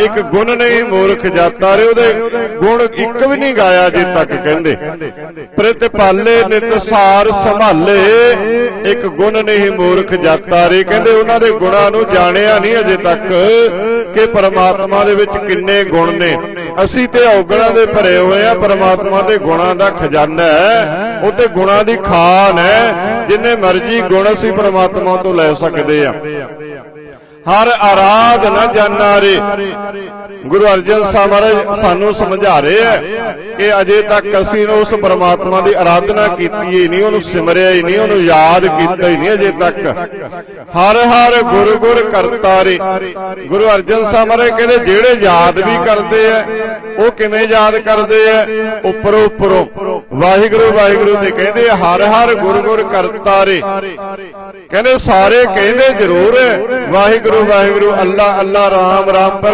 ਇੱਕ ਗੁਣ ਨਹੀਂ ਮੂਰਖ ਜਾਤਾ ਰੇ ਉਹਦੇ। ਗੁਣ ਇੱਕ ਵੀ ਨਹੀਂ ਗਾਇਆ ਜੇ ਤੱਕ ਕਹਿੰਦੇ। ਪ੍ਰਤਿਪਾਲੇ ਨਿਤਸਾਰ ਸੰਭਾਲੇ। ਇੱਕ ਗੁਣ ਨਹੀਂ ਮੂਰਖ ਜਾਤਾ ਰੇ। ਕਹਿੰਦੇ ਉਹਨਾਂ ਦੇ ਗੁਣਾਂ ਨੂੰ ਜਾਣਿਆ ਨਹੀਂ ਅਜੇ ਤੱਕ ਕਿ ਪਰਮਾਤਮਾ ਦੇ ਵਿੱਚ ਕਿੰਨੇ ਗੁਣ ਨੇ। ਅਸੀਂ ਤੇ ਔਗਣਾਂ ਦੇ ਭਰੇ ਹੋਏ ਆ। ਪਰਮਾਤਮਾ ਦੇ ਗੁਣਾਂ ਦਾ ਖਜ਼ਾਨਾ ਹੈ। ਉਹ ਤੇ ਗੁਣਾਂ ਦੀ ਖਾਨ ਹੈ। ਜਿੰਨੇ ਮਰਜ਼ੀ ਗੁਣ ਅਸੀਂ ਪਰਮਾਤਮਾ ਤੋਂ ਲੈ ਸਕਦੇ ਆ। ਹਰ ਆਰਾਧ ਨ ਜਾਣਾ ਗੁਰੂ ਅਰਜਨ ਸਾਹਿਬ ਮਹਾਰਾਜ ਸਾਨੂੰ ਸਮਝਾ ਰਹੇ ਹੈ ਕਿ ਅਜੇ ਤੱਕ ਅਸੀਂ ਉਸ ਪਰਮਾਤਮਾ ਦੀ ਆਰਾਧਨਾ ਕੀਤੀ ਹੀ ਨਹੀਂ, ਉਹਨੂੰ ਸਿਮਰਿਆ ਹੀ ਨਹੀਂ, ਉਹਨੂੰ ਯਾਦ ਕੀਤਾ ਹੀ ਨਹੀਂ ਅਜੇ ਤੱਕ। ਹਰ ਹਰ ਗੁਰ ਗੁਰ ਕਰਤਾ ਰੇ। ਗੁਰੂ ਅਰਜਨ ਸਾਹਿਬ ਮਹਾਰਾਜ ਕਹਿੰਦੇ ਜਿਹੜੇ ਯਾਦ ਵੀ ਕਰਦੇ ਆ, ਉਹ ਕਿਵੇਂ ਯਾਦ ਕਰਦੇ ਆ? ਉੱਪਰੋਂ ਉੱਪਰੋਂ। ਵਾਹਿਗੁਰੂ ਵਾਹਿਗੁਰੂ ਤੇ ਕਹਿੰਦੇ ਹਰ ਹਰ ਗੁਰ ਗੁਰ ਕਰਤਾ ਰੇ। ਕਹਿੰਦੇ ਸਾਰੇ ਕਹਿੰਦੇ ਜ਼ਰੂਰ ਹੈ ਵਾਹਿਗੁਰੂ ਵਾਹਿਗੁਰੂ ਅੱਲਾ ਅੱਲਾ ਰਾਮ ਰਾਮ ਪਰ